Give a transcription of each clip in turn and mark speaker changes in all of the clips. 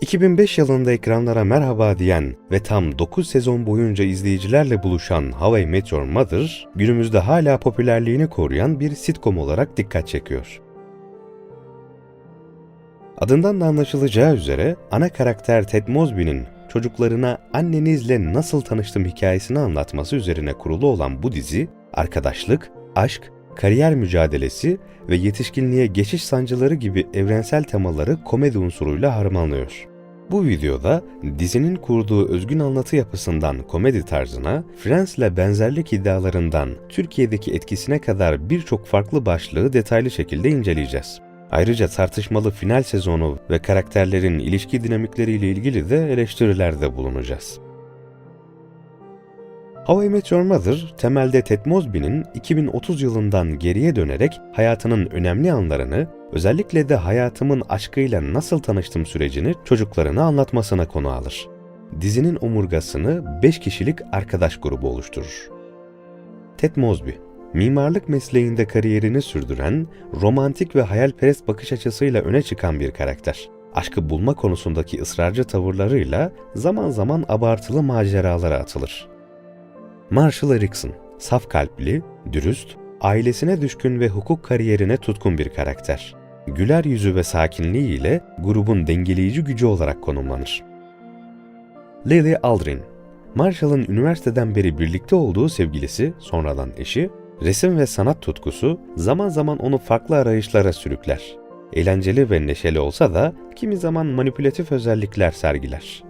Speaker 1: 2005 yılında ekranlara merhaba diyen ve tam 9 sezon boyunca izleyicilerle buluşan How I Met Your Mother, günümüzde hala popülerliğini koruyan bir sitcom olarak dikkat çekiyor. Adından da anlaşılacağı üzere ana karakter Ted Mosby'nin çocuklarına annenizle nasıl tanıştım hikayesini anlatması üzerine kurulu olan bu dizi, arkadaşlık, aşk, kariyer mücadelesi ve yetişkinliğe geçiş sancıları gibi evrensel temaları komedi unsuruyla harmanlıyor. Bu videoda dizinin kurduğu özgün anlatı yapısından komedi tarzına, Friends'le benzerlik iddialarından Türkiye'deki etkisine kadar birçok farklı başlığı detaylı şekilde inceleyeceğiz. Ayrıca tartışmalı final sezonu ve karakterlerin ilişki dinamikleriyle ilgili de eleştirilerde bulunacağız. How I Met Your Mother, temelde Ted Mosby'nin 2030 yılından geriye dönerek hayatının önemli anlarını, özellikle de hayatımın aşkıyla nasıl tanıştım sürecini çocuklarına anlatmasına konu alır. Dizinin omurgasını 5 kişilik arkadaş grubu oluşturur. Ted Mosby, mimarlık mesleğinde kariyerini sürdüren, romantik ve hayalperest bakış açısıyla öne çıkan bir karakter. Aşkı bulma konusundaki ısrarcı tavırlarıyla zaman zaman abartılı maceralara atılır. Marshall Erickson, saf kalpli, dürüst, ailesine düşkün ve hukuk kariyerine tutkun bir karakter. Güler yüzü ve sakinliğiyle grubun dengeleyici gücü olarak konumlanır. Lily Aldrin, Marshall'ın üniversiteden beri birlikte olduğu sevgilisi, sonradan eşi, resim ve sanat tutkusu zaman zaman onu farklı arayışlara sürükler. Eğlenceli ve neşeli olsa da kimi zaman manipülatif özellikler sergiler.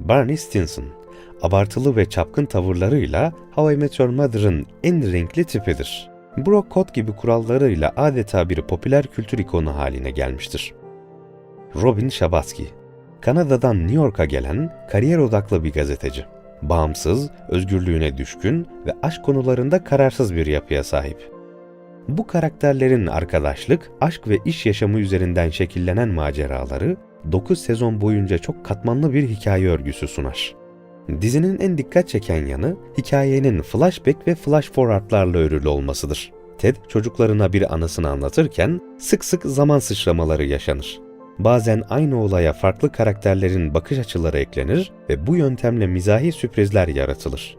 Speaker 1: Barney Stinson, abartılı ve çapkın tavırlarıyla How I Met Your Mother'ın en renkli tipidir. Bro Code gibi kurallarıyla adeta bir popüler kültür ikonu haline gelmiştir. Robin Schabatsky, Kanada'dan New York'a gelen kariyer odaklı bir gazeteci. Bağımsız, özgürlüğüne düşkün ve aşk konularında kararsız bir yapıya sahip. Bu karakterlerin arkadaşlık, aşk ve iş yaşamı üzerinden şekillenen maceraları 9 sezon boyunca çok katmanlı bir hikaye örgüsü sunar. Dizinin en dikkat çeken yanı hikayenin flashback ve flash forwardlarla örülü olmasıdır. Ted çocuklarına bir anısını anlatırken sık sık zaman sıçramaları yaşanır. Bazen aynı olaya farklı karakterlerin bakış açıları eklenir ve bu yöntemle mizahi sürprizler yaratılır.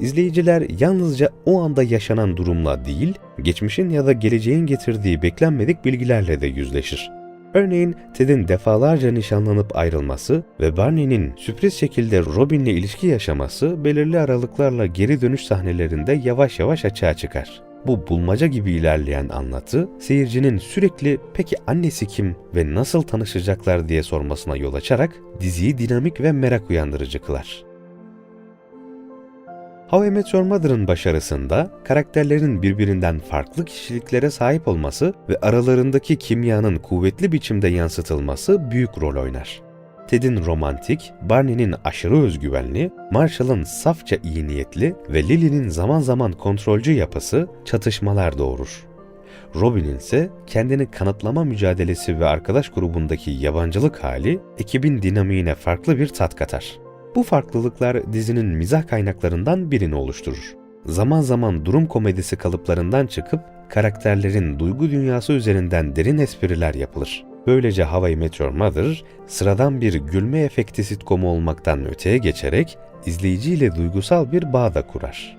Speaker 1: İzleyiciler yalnızca o anda yaşanan durumla değil, geçmişin ya da geleceğin getirdiği beklenmedik bilgilerle de yüzleşir. Örneğin Ted'in defalarca nişanlanıp ayrılması ve Barney'nin sürpriz şekilde Robin'le ilişki yaşaması belirli aralıklarla geri dönüş sahnelerinde yavaş yavaş açığa çıkar. Bu bulmaca gibi ilerleyen anlatı, seyircinin sürekli peki annesi kim ve nasıl tanışacaklar diye sormasına yol açarak diziyi dinamik ve merak uyandırıcı kılar. How I Met Your Mother'ın başarısında karakterlerin birbirinden farklı kişiliklere sahip olması ve aralarındaki kimyanın kuvvetli biçimde yansıtılması büyük rol oynar. Ted'in romantik, Barney'nin aşırı özgüvenli, Marshall'ın safça iyi niyetli ve Lily'nin zaman zaman kontrolcü yapısı çatışmalar doğurur. Robin'in ise kendini kanıtlama mücadelesi ve arkadaş grubundaki yabancılık hali ekibin dinamiğine farklı bir tat katar. Bu farklılıklar dizinin mizah kaynaklarından birini oluşturur. Zaman zaman durum komedisi kalıplarından çıkıp karakterlerin duygu dünyası üzerinden derin espriler yapılır. Böylece How I Mother, sıradan bir gülme efekti sitcomu olmaktan öteye geçerek izleyiciyle duygusal bir bağ da kurar.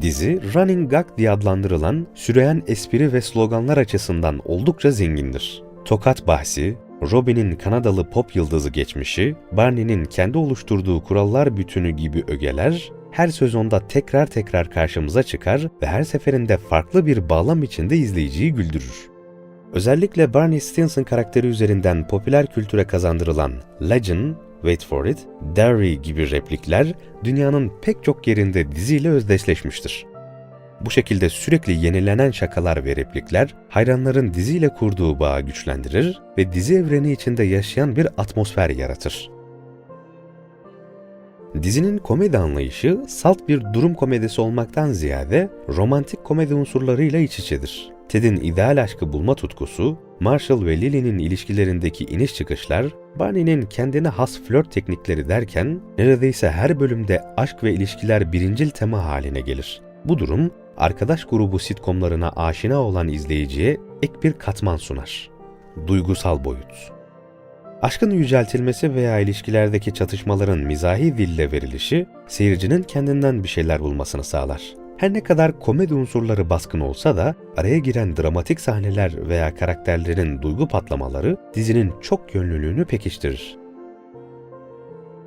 Speaker 1: Dizi, Running Gag diye adlandırılan süreyen espri ve sloganlar açısından oldukça zengindir. Tokat bahsi, Robin'in Kanadalı pop yıldızı geçmişi, Barney'nin kendi oluşturduğu kurallar bütünü gibi ögeler, her sezonda tekrar tekrar karşımıza çıkar ve her seferinde farklı bir bağlam içinde izleyiciyi güldürür. Özellikle Barney Stinson karakteri üzerinden popüler kültüre kazandırılan Legend, Wait for it, Derry gibi replikler dünyanın pek çok yerinde diziyle özdeşleşmiştir. Bu şekilde sürekli yenilenen şakalar ve replikler hayranların diziyle kurduğu bağı güçlendirir ve dizi evreni içinde yaşayan bir atmosfer yaratır. Dizinin komedi anlayışı salt bir durum komedisi olmaktan ziyade romantik komedi unsurlarıyla iç içedir. Ted'in ideal aşkı bulma tutkusu, Marshall ve Lily'nin ilişkilerindeki iniş çıkışlar, Barney'nin kendine has flört teknikleri derken neredeyse her bölümde aşk ve ilişkiler birincil tema haline gelir. Bu durum arkadaş grubu sitcomlarına aşina olan izleyiciye ek bir katman sunar. duygusal boyut. Aşkın yüceltilmesi veya ilişkilerdeki çatışmaların mizahi dille verilişi, seyircinin kendinden bir şeyler bulmasını sağlar. Her ne kadar komedi unsurları baskın olsa da araya giren dramatik sahneler veya karakterlerin duygu patlamaları dizinin çok yönlülüğünü pekiştirir.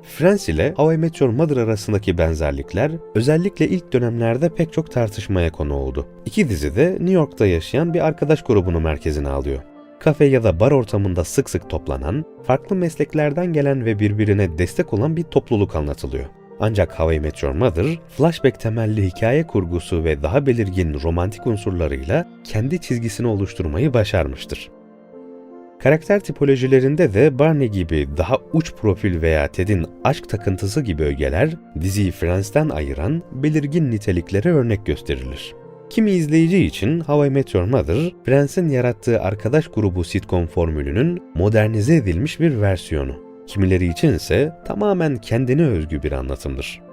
Speaker 1: Friends ile How I Met Your Mother arasındaki benzerlikler özellikle ilk dönemlerde pek çok tartışmaya konu oldu. İki dizi de New York'ta yaşayan bir arkadaş grubunu merkezine alıyor. Kafe ya da bar ortamında sık sık toplanan, farklı mesleklerden gelen ve birbirine destek olan bir topluluk anlatılıyor. Ancak How I Met Your Mother, flashback temelli hikaye kurgusu ve daha belirgin romantik unsurlarıyla kendi çizgisini oluşturmayı başarmıştır. Karakter tipolojilerinde de Barney gibi daha uç profil veya Ted'in aşk takıntısı gibi ögeler diziyi Friends'ten ayıran belirgin niteliklere örnek gösterilir. Kimi izleyici için How I Met Your Mother, Friends'in yarattığı arkadaş grubu sitcom formülünün modernize edilmiş bir versiyonu. Kimileri için ise tamamen kendine özgü bir anlatımdır.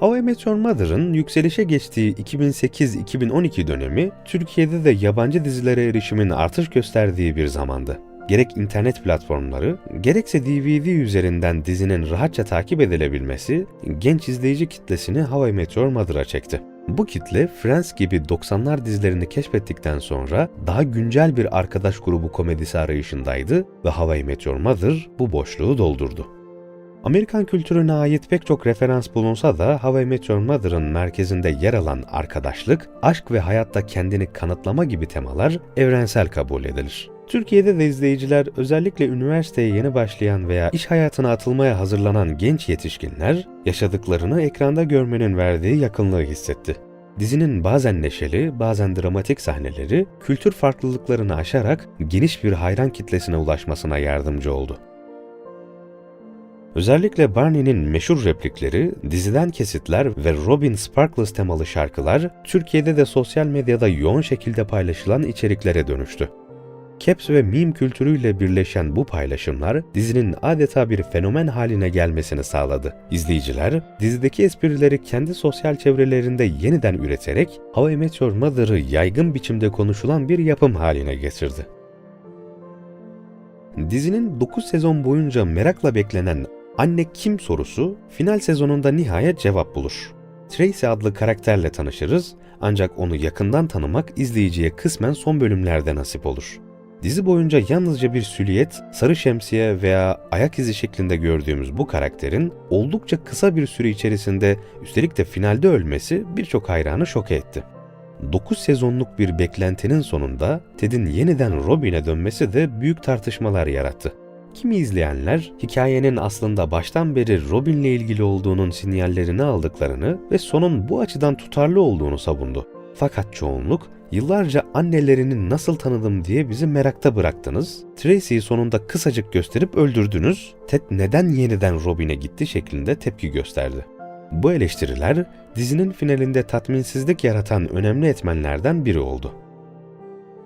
Speaker 1: How I Met Your Mother'ın yükselişe geçtiği 2008-2012 dönemi, Türkiye'de de yabancı dizilere erişimin artış gösterdiği bir zamandı. Gerek internet platformları, gerekse DVD üzerinden dizinin rahatça takip edilebilmesi, genç izleyici kitlesini How I Met Your Mother'a çekti. Bu kitle Friends gibi 90'lar dizilerini keşfettikten sonra daha güncel bir arkadaş grubu komedisi arayışındaydı ve How I Met Your Mother bu boşluğu doldurdu. Amerikan kültürüne ait pek çok referans bulunsa da How I Met Your Mother'ın merkezinde yer alan arkadaşlık, aşk ve hayatta kendini kanıtlama gibi temalar evrensel kabul edilir. Türkiye'de de izleyiciler özellikle üniversiteye yeni başlayan veya iş hayatına atılmaya hazırlanan genç yetişkinler yaşadıklarını ekranda görmenin verdiği yakınlığı hissetti. Dizinin bazen neşeli, bazen dramatik sahneleri kültür farklılıklarını aşarak geniş bir hayran kitlesine ulaşmasına yardımcı oldu. Özellikle Barney'nin meşhur replikleri, diziden kesitler ve Robin Sparkles temalı şarkılar Türkiye'de de sosyal medyada yoğun şekilde paylaşılan içeriklere dönüştü. Caps ve meme kültürüyle birleşen bu paylaşımlar dizinin adeta bir fenomen haline gelmesini sağladı. İzleyiciler dizideki esprileri kendi sosyal çevrelerinde yeniden üreterek How I Met Your Mother'ı yaygın biçimde konuşulan bir yapım haline getirdi. Dizinin 9 sezon boyunca merakla beklenen Anne kim sorusu final sezonunda nihayet cevap bulur. Tracy adlı karakterle tanışırız ancak onu yakından tanımak izleyiciye kısmen son bölümlerde nasip olur. Dizi boyunca yalnızca bir süliyet, sarı şemsiye veya ayak izi şeklinde gördüğümüz bu karakterin oldukça kısa bir süre içerisinde üstelik de finalde ölmesi birçok hayranı şoke etti. 9 sezonluk bir beklentinin sonunda Ted'in yeniden Robin'e dönmesi de büyük tartışmalar yarattı. Kimi izleyenler hikayenin aslında baştan beri Robin'le ilgili olduğunun sinyallerini aldıklarını ve sonun bu açıdan tutarlı olduğunu savundu. Fakat çoğunluk yıllarca annelerini nasıl tanıdım diye bizi merakta bıraktınız, Tracy'yi sonunda kısacık gösterip öldürdünüz, Ted neden yeniden Robin'e gitti şeklinde tepki gösterdi. Bu eleştiriler dizinin finalinde tatminsizlik yaratan önemli etmenlerden biri oldu.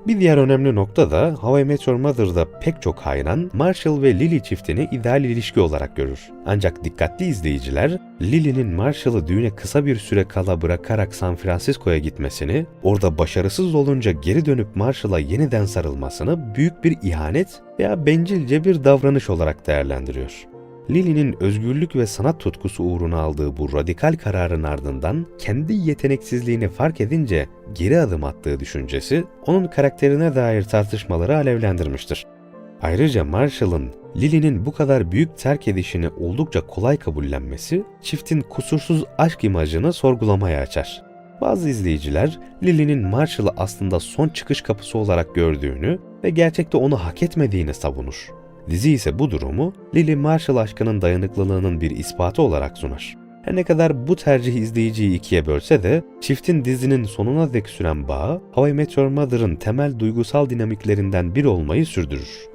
Speaker 1: Bir diğer önemli nokta da How I Met Your Mother'da pek çok hayran Marshall ve Lily çiftini ideal ilişki olarak görür. Ancak dikkatli izleyiciler Lily'nin Marshall'ı düğüne kısa bir süre kala bırakarak San Francisco'ya gitmesini, orada başarısız olunca geri dönüp Marshall'a yeniden sarılmasını büyük bir ihanet veya bencilce bir davranış olarak değerlendiriyor. Lily'nin özgürlük ve sanat tutkusu uğruna aldığı bu radikal kararın ardından kendi yeteneksizliğini fark edince geri adım attığı düşüncesi onun karakterine dair tartışmaları alevlendirmiştir. Ayrıca Marshall'ın Lily'nin bu kadar büyük terk edişini oldukça kolay kabullenmesi çiftin kusursuz aşk imajını sorgulamaya açar. Bazı izleyiciler Lily'nin Marshall'ı aslında son çıkış kapısı olarak gördüğünü ve gerçekte onu hak etmediğini savunur. Dizi ise bu durumu Lily Marshall aşkının dayanıklılığının bir ispatı olarak sunar. Her ne kadar bu tercih izleyiciyi ikiye bölse de çiftin dizinin sonuna dek süren bağı How I Met Your Mother'ın temel duygusal dinamiklerinden biri olmayı sürdürür.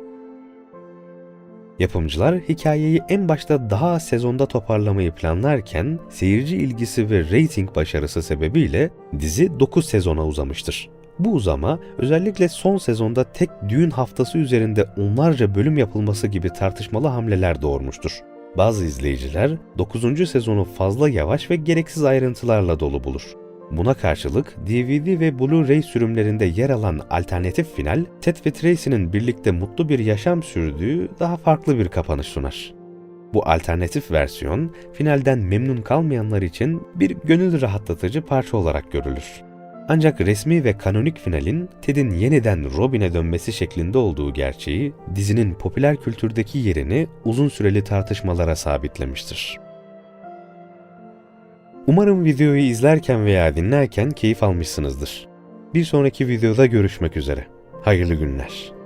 Speaker 1: Yapımcılar hikayeyi en başta daha sezonda toparlamayı planlarken seyirci ilgisi ve reyting başarısı sebebiyle dizi 9 sezona uzamıştır. Bu uzama özellikle son sezonda tek düğün haftası üzerinde onlarca bölüm yapılması gibi tartışmalı hamleler doğurmuştur. Bazı izleyiciler 9. sezonu fazla yavaş ve gereksiz ayrıntılarla dolu bulur. Buna karşılık DVD ve Blu-ray sürümlerinde yer alan alternatif final, Ted ve Tracy'nin birlikte mutlu bir yaşam sürdüğü daha farklı bir kapanış sunar. Bu alternatif versiyon, finalden memnun kalmayanlar için bir gönül rahatlatıcı parça olarak görülür. Ancak resmi ve kanonik finalin Ted'in yeniden Robin'e dönmesi şeklinde olduğu gerçeği dizinin popüler kültürdeki yerini uzun süreli tartışmalara sabitlemiştir. Umarım videoyu izlerken veya dinlerken keyif almışsınızdır. Bir sonraki videoda görüşmek üzere. Hayırlı günler.